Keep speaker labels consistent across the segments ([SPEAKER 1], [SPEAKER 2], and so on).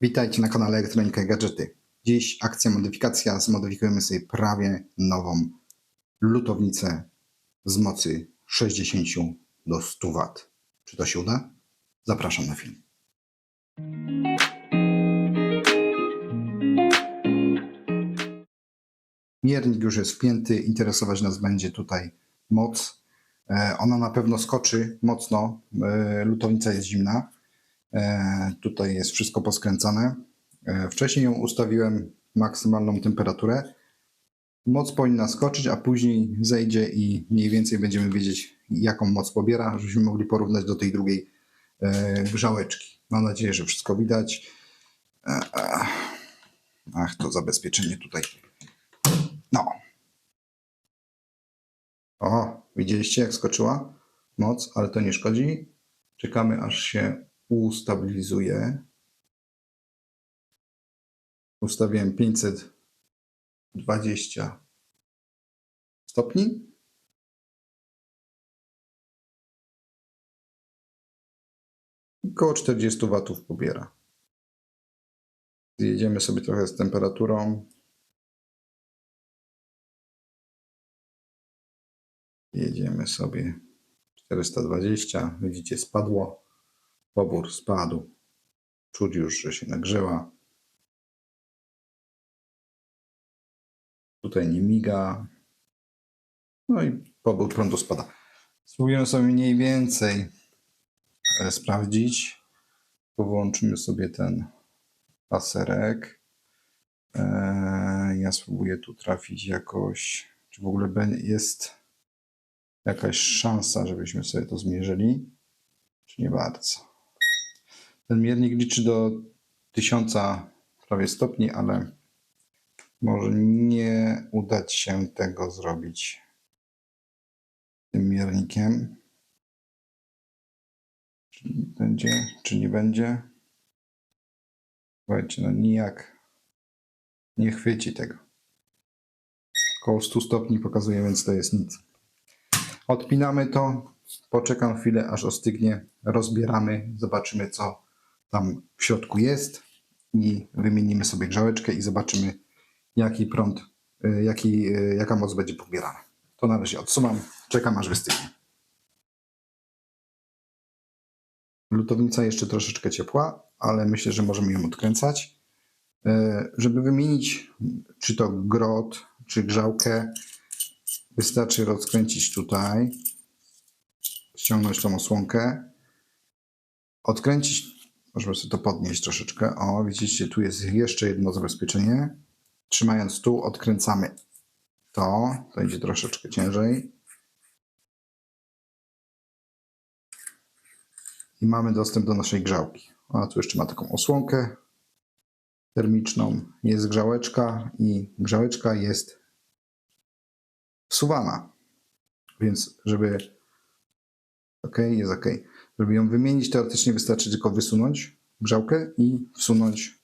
[SPEAKER 1] Witajcie na kanale Elektronika i Gadżety. Dziś akcja modyfikacja. Zmodyfikujemy sobie prawie nową lutownicę z mocy 60 do 100 W. Czy to się uda? Zapraszam na film. Miernik już jest wpięty. Interesować nas będzie tutaj moc. E, Ona na pewno skoczy mocno. E, Lutownica jest zimna. E, Tutaj jest wszystko poskręcane. E, Wcześniej ją ustawiłem maksymalną temperaturę. Moc powinna skoczyć, a później zejdzie i mniej więcej będziemy wiedzieć, jaką moc pobiera, żebyśmy mogli porównać do tej drugiej e, grzałeczki. Mam nadzieję, że wszystko widać. Ach, to zabezpieczenie tutaj. No. O, widzieliście jak skoczyła moc, ale to nie szkodzi. Czekamy aż się ustabilizuje. Ustawiłem 520 stopni. Około 40 watów pobiera. Zjedziemy sobie trochę z temperaturą. Jedziemy sobie 420. Widzicie, spadło. Pobór spadł. Czuć już, że się nagrzewa. Tutaj nie miga. No i pobór prądu spada. Spróbujemy sobie mniej więcej e, sprawdzić. Połączymy sobie ten laserek. E, Ja spróbuję tu trafić jakoś. Czy w ogóle jest jakaś szansa, żebyśmy sobie to zmierzyli? Czy nie bardzo? Ten miernik liczy do 1000 prawie stopni, ale może nie udać się tego zrobić tym miernikiem. Czy będzie, czy nie będzie? Słuchajcie, no nijak nie chwyci tego. Około 100 stopni pokazuje, więc to jest nic. Odpinamy to, poczekam chwilę, aż ostygnie, rozbieramy, zobaczymy, co tam w środku jest i wymienimy sobie grzałeczkę i zobaczymy, jaki prąd, y, jaki, y, jaka moc będzie pobierana. To na razie odsuwam, czekam aż wystygnie. Lutownica jeszcze troszeczkę ciepła, ale myślę, że możemy ją odkręcać. Y, Żeby wymienić czy to grot, czy grzałkę, wystarczy rozkręcić tutaj, ściągnąć tą osłonkę, odkręcić, możemy sobie to podnieść troszeczkę. O, widzicie, tu jest jeszcze jedno zabezpieczenie. Trzymając tu, odkręcamy to. To idzie troszeczkę ciężej. I mamy dostęp do naszej grzałki. A tu jeszcze ma taką osłonkę termiczną. Jest grzałeczka i grzałeczka jest wsuwana. Więc żeby ok, jest ok. Żeby ją wymienić, teoretycznie wystarczy tylko wysunąć grzałkę i wsunąć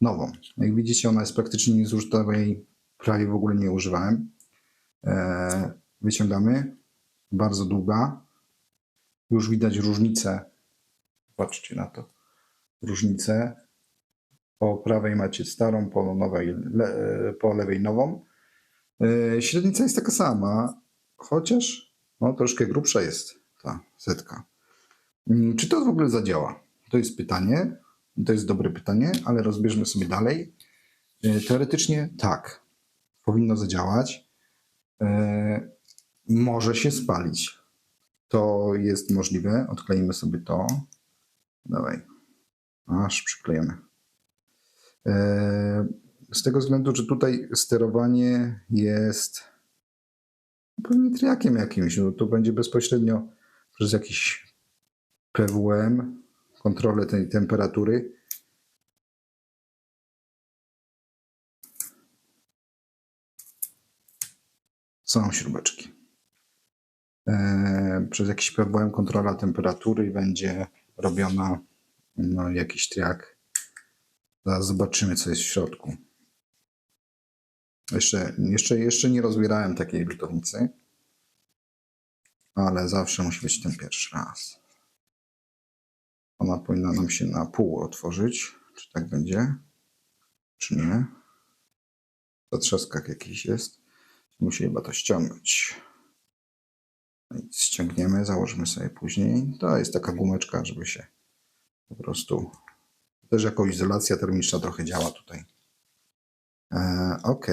[SPEAKER 1] nową. Jak widzicie, ona jest praktycznie niezużyta, bo jej prawie w ogóle nie używałem. Eee, wyciągamy. Bardzo długa. Już widać różnicę. Patrzcie na to. Różnicę. Po prawej macie starą, po, nowej, le, po lewej nową. Eee, średnica jest taka sama, chociaż no, troszkę grubsza jest ta setka. Mm, Czy to w ogóle zadziała? To jest pytanie. To jest dobre pytanie, ale rozbierzmy sobie dalej. E, Teoretycznie tak, powinno zadziałać. E, Może się spalić. To jest możliwe. Odkleimy sobie to. Dawaj. Aż przyklejemy. E, Z tego względu, że tutaj sterowanie jest pewnie triakiem jakimś. No, to będzie bezpośrednio przez jakiś PWM, kontrolę tej temperatury. Są śrubeczki. E, przez jakiś PWM kontrola temperatury będzie robiona no, jakiś triak. Zaraz zobaczymy, co jest w środku. Jeszcze, jeszcze, jeszcze nie rozbierałem takiej lutownicy, ale zawsze musi być ten pierwszy raz. Ona powinna nam się na pół otworzyć. czy tak będzie, czy nie. Zatrzaskak jakiś jest. Musi chyba to ściągnąć. No ściągniemy, założymy sobie później. To jest taka gumeczka, żeby się po prostu też jako izolacja termiczna trochę działa tutaj. E, ok,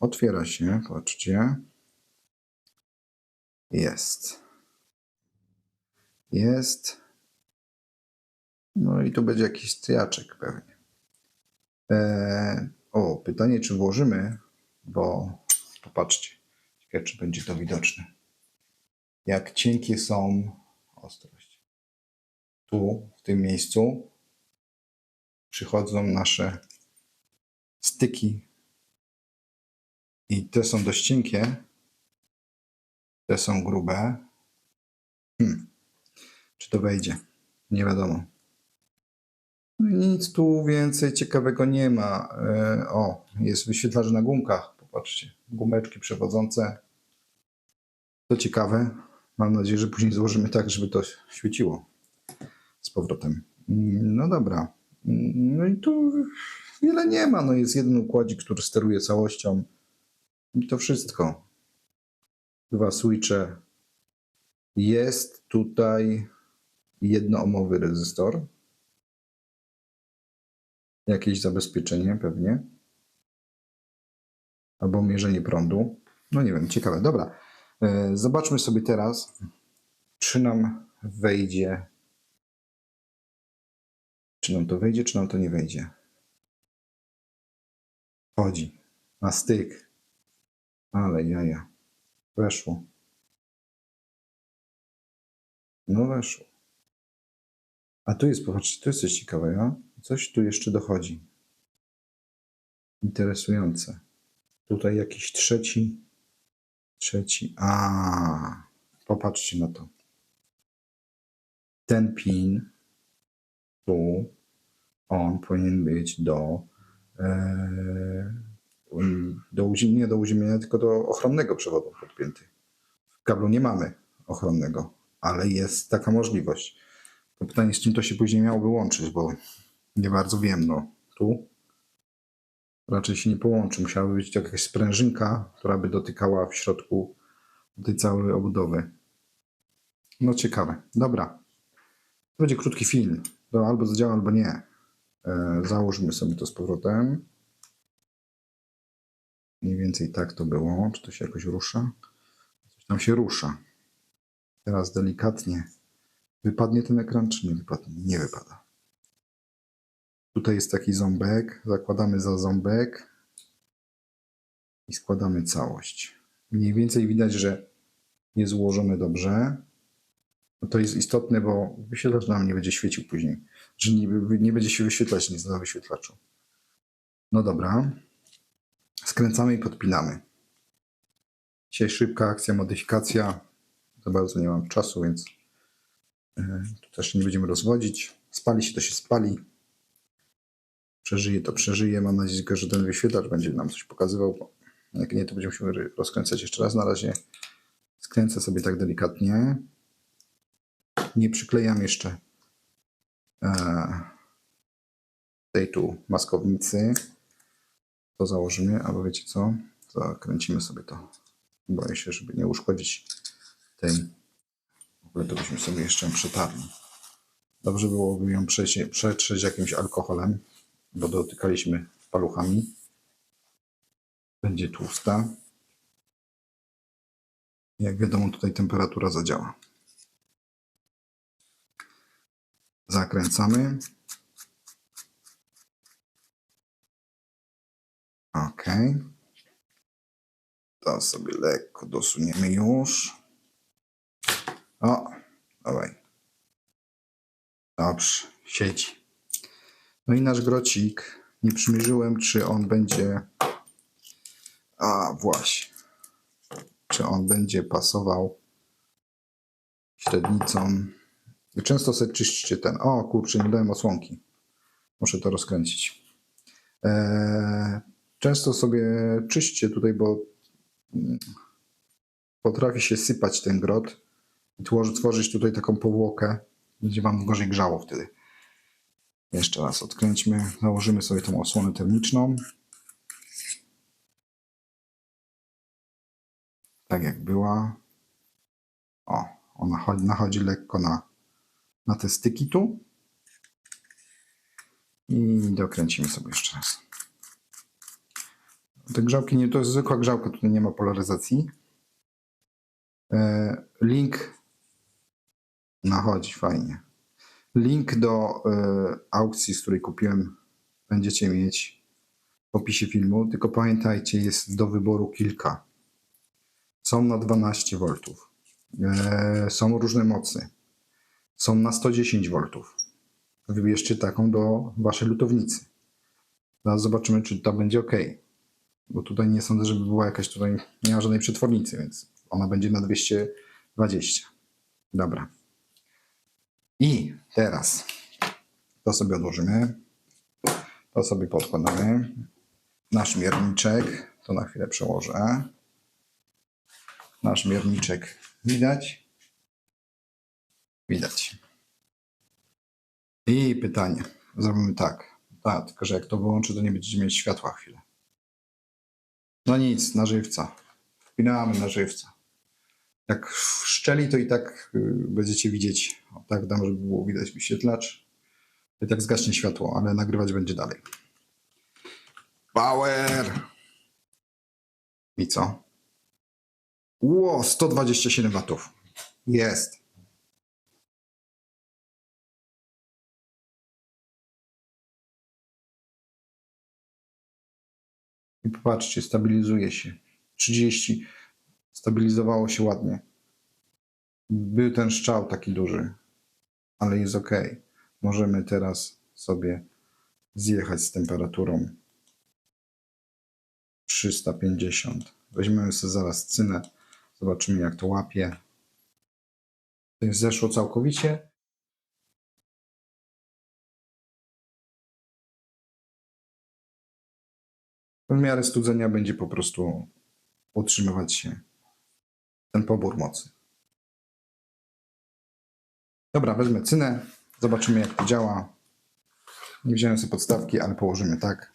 [SPEAKER 1] otwiera się, patrzcie. Jest. Jest. No i tu będzie jakiś stryjaczek pewnie. E, o, pytanie, czy włożymy, bo popatrzcie, ciekawe, czy będzie to widoczne. Jak cienkie są ostrość. Tu, w tym miejscu, przychodzą nasze styki. I te są dość cienkie. Te są grube. Hmm. Czy to wejdzie? Nie wiadomo. Nic tu więcej ciekawego nie ma. E, o, jest wyświetlacz na gumkach. Popatrzcie, gumeczki przewodzące. To ciekawe. Mam nadzieję, że później złożymy tak, żeby to świeciło z powrotem. Mm, No dobra. Mm, No i tu wiele nie ma. No jest jeden układzik, który steruje całością. I to wszystko. Dwa switche. Jest tutaj jednoomowy rezystor. Jakieś zabezpieczenie pewnie. Albo mierzenie prądu. No nie wiem, ciekawe. Dobra. E, Zobaczmy sobie teraz, czy nam wejdzie. Czy nam to wejdzie, czy nam to nie wejdzie. Chodzi. Na styk. Ale jaja. Weszło. No weszło. A tu jest, popatrzcie, tu jest coś ciekawego. Coś tu jeszcze dochodzi. Interesujące. Tutaj jakiś trzeci. Trzeci. A, popatrzcie na to. Ten pin tu, on powinien być do, e, do uzi- nie do uziemienia, tylko do ochronnego przewodu podpięty. W kablu nie mamy ochronnego, ale jest taka możliwość. To pytanie, z czym to się później miałoby łączyć, bo nie bardzo wiem. No, tu raczej się nie połączy. Musiałaby być jakaś sprężynka, która by dotykała w środku tej całej obudowy. No ciekawe. Dobra. To będzie krótki film. To albo zadziała, albo nie. E, sobie to z powrotem. Mniej więcej tak to było. Czy to się jakoś rusza? Coś tam się rusza. Teraz delikatnie. Wypadnie ten ekran, czy nie wypadnie? Nie wypada. Tutaj jest taki ząbek. Zakładamy za ząbek i składamy całość. Mniej więcej widać, że jest ułożone dobrze. No to jest istotne, bo wyświetlacz nam nie będzie świecił później. Że nie, nie będzie się wyświetlać nic na wyświetlaczu. No dobra. Skręcamy i podpinamy. Dzisiaj szybka akcja, modyfikacja. Za bardzo nie mam czasu, więc e, tu też nie będziemy rozwodzić. Spali się, to się spali. Przeżyje, to przeżyje. Mam nadzieję, że ten wyświetlacz będzie nam coś pokazywał. Jak nie, to będziemy musieli rozkręcać jeszcze raz. Na razie skręcę sobie tak delikatnie. Nie przyklejam jeszcze e, tej tu maskownicy. To założymy, albo wiecie co? Zakręcimy sobie to. Boję się, żeby nie uszkodzić tej. W ogóle to byśmy sobie jeszcze przetarli. Dobrze byłoby ją przetrzeć jakimś alkoholem, bo dotykaliśmy paluchami. Będzie tłusta. Jak wiadomo, tutaj temperatura zadziała. Zakręcamy. Ok. To sobie lekko dosuniemy już. O, dawaj. Dobrze, siedzi. No i nasz grocik. Nie przymierzyłem, czy on będzie. A, właśnie. Czy on będzie pasował średnicą. Często sobie czyścicie ten. O kurczę, nie dałem osłonki. Muszę to rozkręcić. Eee, często sobie czyście tutaj, bo mm, potrafi się sypać ten grot i tworzy, tworzyć tutaj taką powłokę. Będzie wam gorzej grzało wtedy. Jeszcze raz odkręćmy, założymy sobie tą osłonę termiczną. Tak jak była. O, ona chodzi, nachodzi lekko na, na te styki tu. I dokręcimy sobie jeszcze raz. Te grzałki, nie, to jest zwykła grzałka, tutaj nie ma polaryzacji. E, link nachodzi fajnie. Link do e, aukcji, z której kupiłem, będziecie mieć w opisie filmu. Tylko pamiętajcie, jest do wyboru kilka. Są na 12 V. E, są różne mocy. Są na 110 V. Wybierzcie taką do waszej lutownicy. Zaraz zobaczymy, czy to będzie ok. Bo tutaj nie sądzę, żeby była jakaś tutaj, nie ma żadnej przetwornicy, więc ona będzie na 220. Dobra. I teraz to sobie odłożymy. To sobie podkładamy. Nasz mierniczek, to na chwilę przełożę. Nasz mierniczek widać? Widać. I pytanie. Zrobimy tak. Tak, tylko że jak to wyłączę, to nie będziecie mieć światła chwilę. No nic, na żywca. Wpinamy na żywca. Jak szczeli, to i tak y, będziecie widzieć. O, tak dam, żeby było widać wyświetlacz. I tak zgaśnie światło, ale nagrywać będzie dalej. Power! I co? Ło, 127 watów. Jest. I popatrzcie, stabilizuje się. 30. Stabilizowało się ładnie. Był ten szczał taki duży, ale jest ok. Możemy teraz sobie zjechać z temperaturą 350. Weźmiemy sobie zaraz cynę. Zobaczymy jak to łapie. Jest zeszło całkowicie. W miarę studzenia będzie po prostu utrzymywać się ten pobór mocy. Dobra, wezmę cynę. Zobaczymy jak to działa. Nie wziąłem sobie podstawki, ale położymy tak.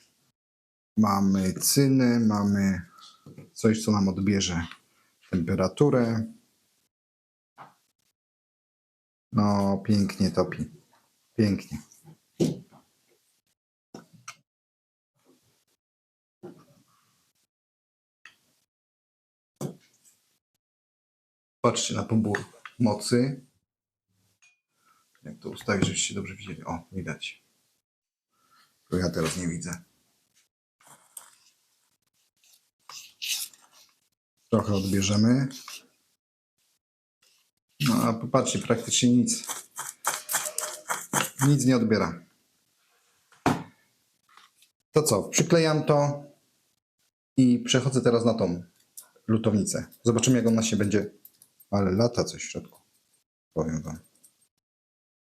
[SPEAKER 1] Mamy cynę, mamy coś, co nam odbierze temperaturę. No, pięknie topi. Pięknie. Patrzcie na pobór mocy. Jak to ustawić, żebyście dobrze widzieli. O, widać. To ja teraz nie widzę. Trochę odbierzemy. No a popatrzcie, praktycznie nic. Nic nie odbiera. To co? Przyklejam to i przechodzę teraz na tą lutownicę. Zobaczymy, jak ona się będzie. Ale lata coś w środku. Powiem wam.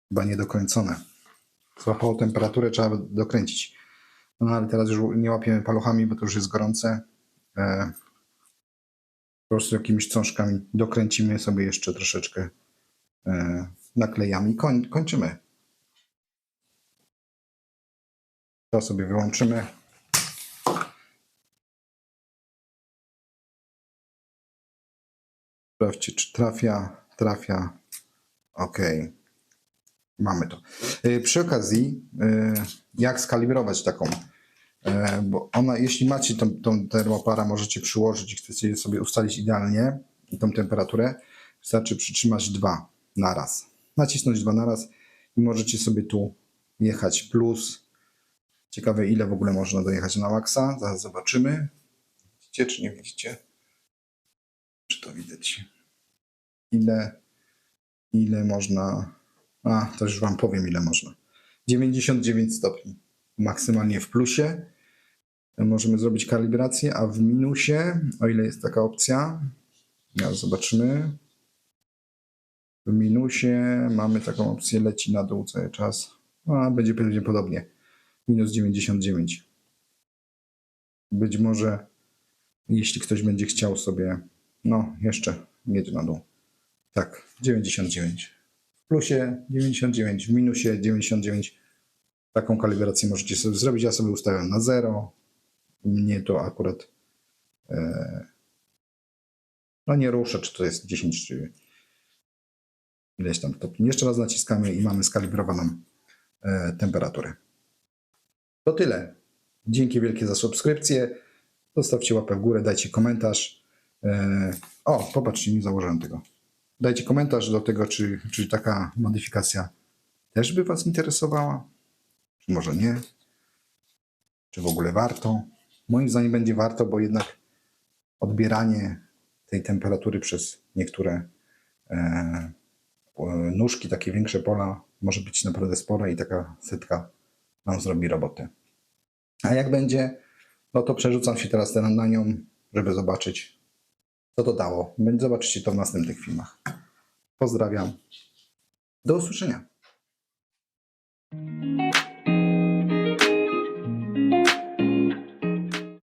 [SPEAKER 1] Chyba niedokończone. Złapało temperaturę, trzeba dokręcić. No ale teraz już nie łapiemy paluchami, bo to już jest gorące. E, po prostu jakimiś cążkami dokręcimy sobie jeszcze troszeczkę e, naklejami. Koń, kończymy. To sobie wyłączymy. Sprawdźcie, czy trafia. Trafia. OK. Mamy to. E, Przy okazji, e, jak skalibrować taką? E, Bo ona, jeśli macie tą, tą termopara, możecie przyłożyć i chcecie sobie ustalić idealnie tą temperaturę, wystarczy przytrzymać dwa na raz. Nacisnąć dwa na raz i możecie sobie tu jechać plus. Ciekawe, ile w ogóle można dojechać na maksa. Zaraz zobaczymy. Widzicie, czy nie widzicie? Czy to widać? Ile, ile można. A, to już Wam powiem, ile można. 99 stopni. Maksymalnie w plusie. Możemy zrobić kalibrację, a w minusie, o ile jest taka opcja, ja zobaczymy. W minusie mamy taką opcję, leci na dół cały czas. A, będzie pewnie podobnie. Minus 99. Być może, jeśli ktoś będzie chciał sobie, no jeszcze mieć na dół. Tak, 99. W plusie 99, w minusie 99. Taką kalibrację możecie sobie zrobić. Ja sobie ustawiam na 0. Mnie to akurat e, no nie ruszę, czy to jest 10, czy ileś tam stopni. Jeszcze raz naciskamy i mamy skalibrowaną e, temperaturę. To tyle. Dzięki wielkie za subskrypcję. Zostawcie łapę w górę, dajcie komentarz. E, o, popatrzcie, nie założyłem tego. Dajcie komentarz do tego, czy, czy taka modyfikacja też by Was interesowała, czy może nie, czy w ogóle warto. Moim zdaniem będzie warto, bo jednak odbieranie tej temperatury przez niektóre e, e, nóżki, takie większe pola, może być naprawdę spore i taka setka nam zrobi robotę. A jak będzie, no to przerzucam się teraz teraz na nią, żeby zobaczyć, co to dało. Zobaczycie to w następnych filmach. Pozdrawiam. Do usłyszenia.